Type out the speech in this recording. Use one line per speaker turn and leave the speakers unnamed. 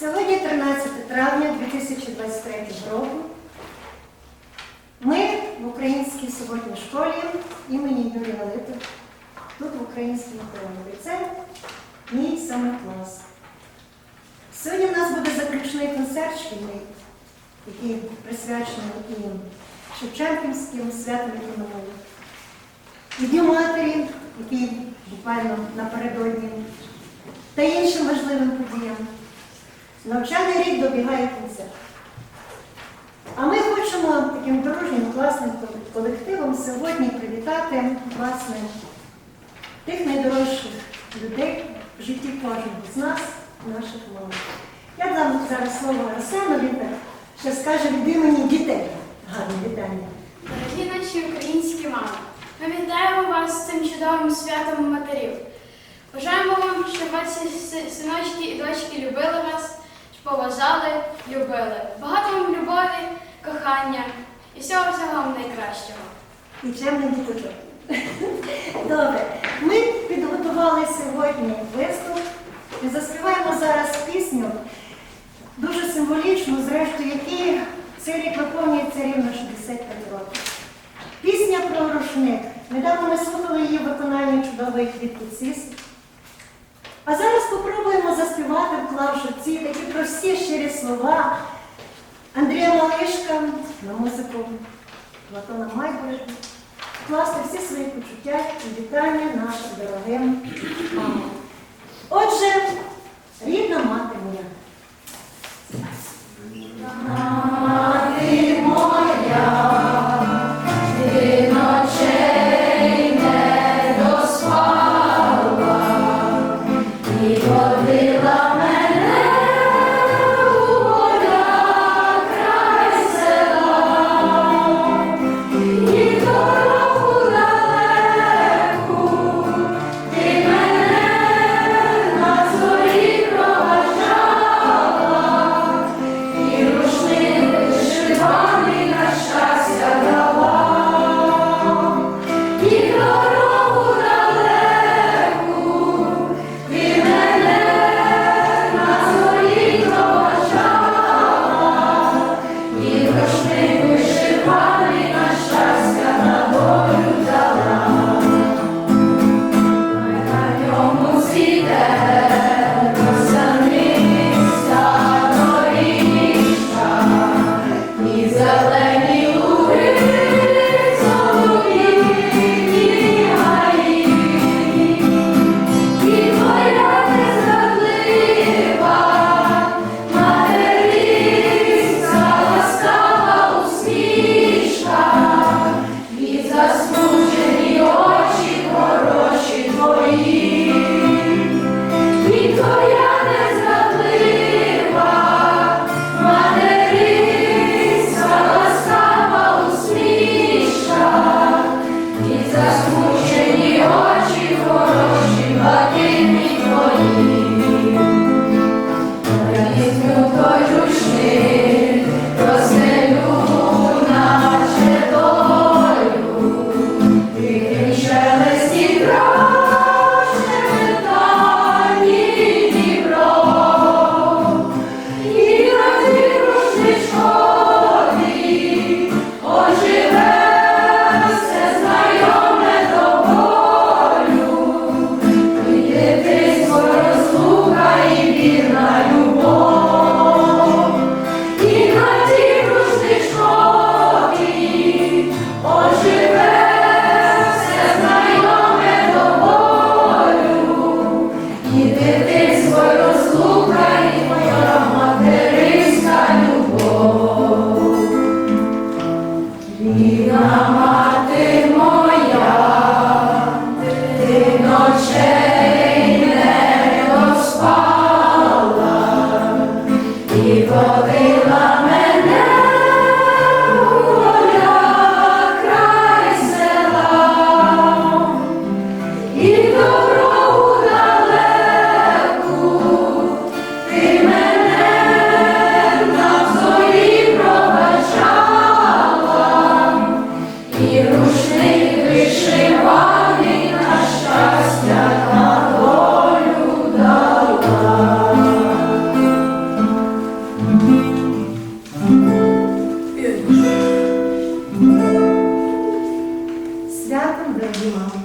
Сьогодні 13 травня 2023 року. Ми в українській суботній школі імені Юрія Галити, тут в Українському охоронному ліцеї, мій саме клас. Сьогодні в нас буде заключний концерт шкільний, який присвячений і Шевченківським яке минуло, і Дню Матері, який буквально напередодні, та іншим важливим подіям. Навчальний рік добігає кінця. А ми хочемо таким дружнім, класним колективом сьогодні привітати власне тих найдорожчих людей в житті кожного з нас, наших мам. Я дам зараз слово Арсену, він ще скаже від імені дітей. Гарне вітання.
Дорогі наші українські мами, ми вітаємо вас з цим чудовим святом матерів. Бажаємо вам, щоб ваші синочки і дочки любили вас, поважали, любили. Багато вам любові, кохання і всього всього вам найкращого.
і чемний діточок. Добре, ми підготували сьогодні виступ і заспіваємо зараз пісню, дуже символічну, зрештою, якій цей рік виповнюється рівно 65 років. Пісня про рушник. Недавно ми слухали її в виконанні чудової квітки Цис. А зараз спробуємо заспівати, вклавши ці такі прості щирі слова Андрія Малишка на музику Платона Майборожа вкласти всі свої почуття і вітання нашим дорогим мамам. Отже, рідна мати моя. Святом,